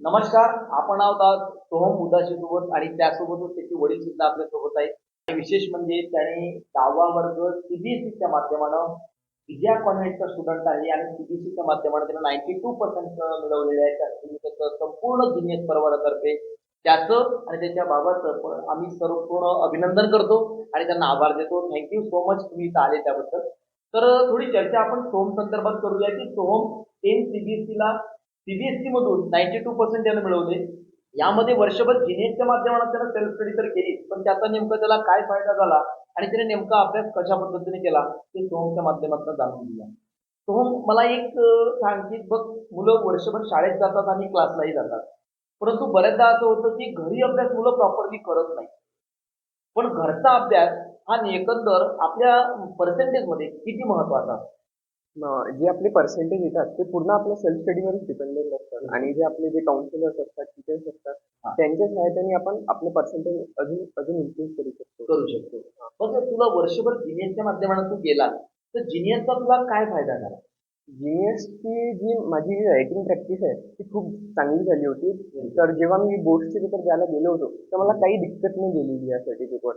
नमस्कार आपण आहोत आज सोहम उदाशी सोबत आणि त्यासोबतच त्याचे वडील सुद्धा आपल्यासोबत आहेत. आणि विशेष म्हणजे त्याने दहावा वर्ग सीबीएसईच्या माध्यमानं विजया कॉन्व्हेंटचा स्टुडंट आहे आणि सीबीएसईच्या माध्यमानं त्यानं नाईन्टी टू पर्सेंट मिळवलेले आहे. त्यासाठी मी त्याचं संपूर्ण जिनियस परिवारातर्फे त्याचं आणि त्याच्या बाबाचं आम्ही सर्व पूर्ण अभिनंदन करतो आणि त्यांना आभार देतो. थँक्यू सो मच तुम्ही इथं आले त्याबद्दल. तर थोडी चर्चा आपण सोहम संदर्भात करूया की सोहम टेन सीबीएसईला सीबीएसई मधून नाईन्टी टू पर्सेंट त्यानं मिळवले. यामध्ये वर्षभर जिनेटच्या माध्यमातून त्यानं सेल्फ स्टडी तर केली पण त्याचा नेमका त्याला काय फायदा झाला आणि त्याने नेमका अभ्यास कशा पद्धतीने केला ते सोहमच्या माध्यमातून जाणून दिला सोहम मला एक सांगतील सांग की बघ मुलं वर्षभर शाळेत जातात आणि क्लासलाही जातात. परंतु बऱ्याचदा असं होतं की घरी अभ्यास मुलं प्रॉपरली करत नाही पण घरचा अभ्यास हा एकंदर आपल्या पर्सेंटेजमध्ये किती महत्त्वाचा? जे आपले पर्सेंटेज येतात ते पूर्ण आपल्या सेल्फ स्टडीवरच डिपेंडेंट असतात. आणि जे आपले जे काउन्सिलर्स असतात टीचर्स हा. असतात त्यांच्या सहाय्याने आपण आपले पर्सेंटेज अजून अजून इम्प्रूव्ह करू शकतो. करू शकतो. मग तुला वर्षभर जिनियसच्या माध्यमातून तू गेला तर जिनियसचा तुला काय फायदा झाला? जीनियसची जी माझी जी रायटिंग प्रॅक्टिस आहे ती खूप चांगली झाली होती. तर जेव्हा मी बोर्डचे पेपर द्यायला गेलो होतो तर मला काही दिक्कत नाही गेलेली यासाठी पेपर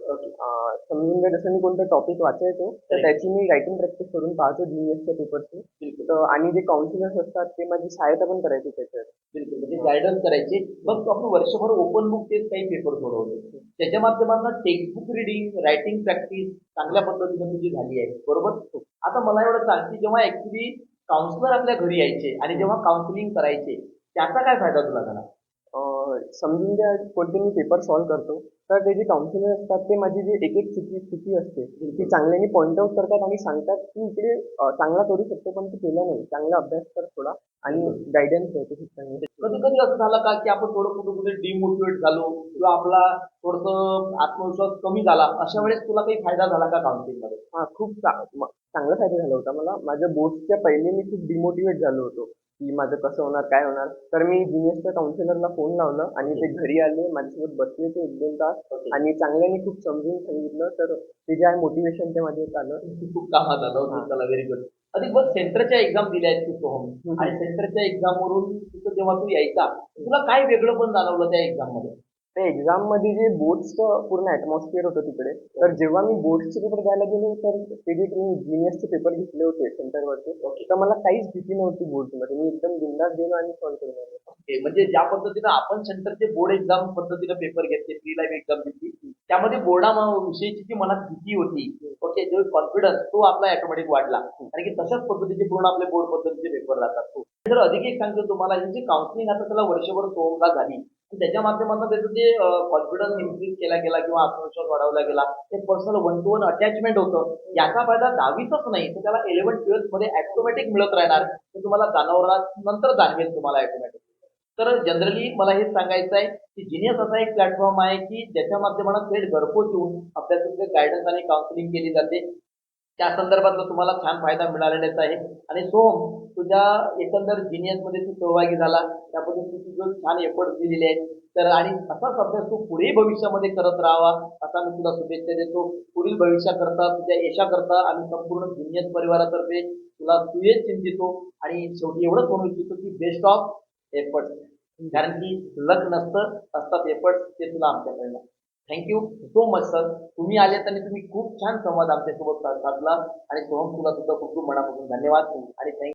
समजून घ्या जसं मी कोणतं टॉपिक वाचायचो तर त्याची मी रायटिंग प्रॅक्टिस करून पाहतो जीनियसच्या पेपरची तर आणि जे काउन्सिलर्स असतात ते माझी सहायता पण करायचे त्याच्यात. बिलकुल. म्हणजे गायडन्स करायचे. मग आपण वर्षभर ओपन बुक तेच काही पेपर सोडवले त्याच्या माध्यमातून टेक्स्टबुक रिडिंग रायटिंग प्रॅक्टिस चांगल्या पद्धतीने तुझी झाली आहे. बरोबर? आता मला एवढं सांग की जेव्हा ऍक्च्युली काउन्सिलर आपल्या घरी यायचे आणि जेव्हा काउन्सिलिंग करायचे त्याचा काय फायदा तुला झाला? समजून घ्या कोणते मी पेपर सॉल्व्ह करतो. तर ते जे काउन्सिलर असतात ते माझी जी एक एक चुकी चुकी असते ती चांगल्याने पॉईंट आउट करतात आणि सांगतात की इकडे चांगला करू शकतो पण तू केला नाही. चांगला अभ्यास कर थोडा आणि गायडन्स खूप चांगली कधी कधी असं झालं का की आपण थोडं कुठे कुठे डिमोटिवेट झालो किंवा आपला थोडस आत्मविश्वास कमी झाला अशा वेळेस तुला काही फायदा झाला का काउन्सिलिंगमध्ये? हा खूप चांगला फायदा झाला होता. मला माझ्या बोर्डच्या पहिले मी खूप डिमोटिवेट झालो होतो. की माझं कसं होणार काय होणार? तर मी जिनियसच्या काउन्सिलरला फोन लावलं आणि ते घरी आले माझ्यासोबत बसले ते एक दोन तास. आणि चांगल्याने खूप समजून सांगितलं तर ते जे आहे मोटिवेशन ते माझ्यात आलं. खूप कामात आलं. व्हेरी गुड अधिक बघ सेंटरच्या एक्झाम दिल्या आहेत तू सोहम. आणि सेंटरच्या एक्झाम वरून जेव्हा तू यायचा तुला काय वेगळं पण जाणवलं त्या एक्झाममध्ये? त्या एक्झाममध्ये जे बोर्डचं पूर्ण ऍटमॉस्फिअर होतं तिकडे तर जेव्हा मी बोर्डचे पेपर द्यायला गेलो तर ते जे मी जिनियसचे पेपर घेतले होते सेंटरवरचे तर मला काहीच भीती नव्हती बोर्डमध्ये मी एकदम बिंदास गेलो आणि सॉल्व्ह करून आलो म्हणजे ज्या पद्धतीनं आपण सेंटरचे बोर्ड एक्झाम पद्धतीनं पेपर घेतले प्री लाईफ एक्झाम घेतली त्यामध्ये बोर्डा विषयीची जी मनात भीती होती ओके जो कॉन्फिडन्स तो आपला ऑटोमॅटिक वाढला. आणि की तशाच पद्धतीचे पूर्ण आपले बोर्ड पद्धतीचे पेपर राहतात. तर अधिक एक सांगतो तुम्हाला ही जी काउन्सिलिंग आता त्याला वर्षभर सोहमला झाली त्याच्या माध्यमातून त्याचं जे कॉन्फिडन्स इन्क्रीज केला गेला किंवा आत्मविश्वास वाढवला गेला ते personal one to one attachment होतं. याचा फायदा दहावीतच नाही तर त्याला इलेव्हन ट्वेल्थमध्ये ऑटोमॅटिक मिळत राहणार ते तुम्हाला जाणवणार नंतर जाणवेल तुम्हाला ऑटोमॅटिक तर जनरली मला हे सांगायचं आहे की जिनियस असा एक प्लॅटफॉर्म आहे की ज्याच्या माध्यमातून थेट घरपोच येऊन अभ्यासाचे गायडन्स आणि काउन्सिलिंग केली जाते. त्या संदर्भातला तुम्हाला छान फायदा मिळालेलाच आहे. आणि सोम तुझ्या एकंदर जिनियसमध्ये तू सहभागी झाला. त्याबद्दल तू तुझं छान एफर्ट दिलेले आहेत तर आणि असाच अभ्यास तू पुढे भविष्यामध्ये करत राहावा असा मी तुला शुभेच्छा देतो. पुढील भविष्याकरता तुझ्या यशाकरता आम्ही संपूर्ण जिनियस परिवारातर्फे तुला सुयश चिंतितो. आणि शेवटी एवढंच म्हणू इच्छितो की बेस्ट ऑफ एफर्ट कारण की लक नसतं असतात एफर्ट ते तुला आमच्याकडे थँक्यू सो मच सर तुम्ही आले आणि तुम्ही खूप छान संवाद आमच्यासोबत साधला. आणि सोहम तुला सुद्धा खूप खूप मनापासून धन्यवाद. आणि थँक्यू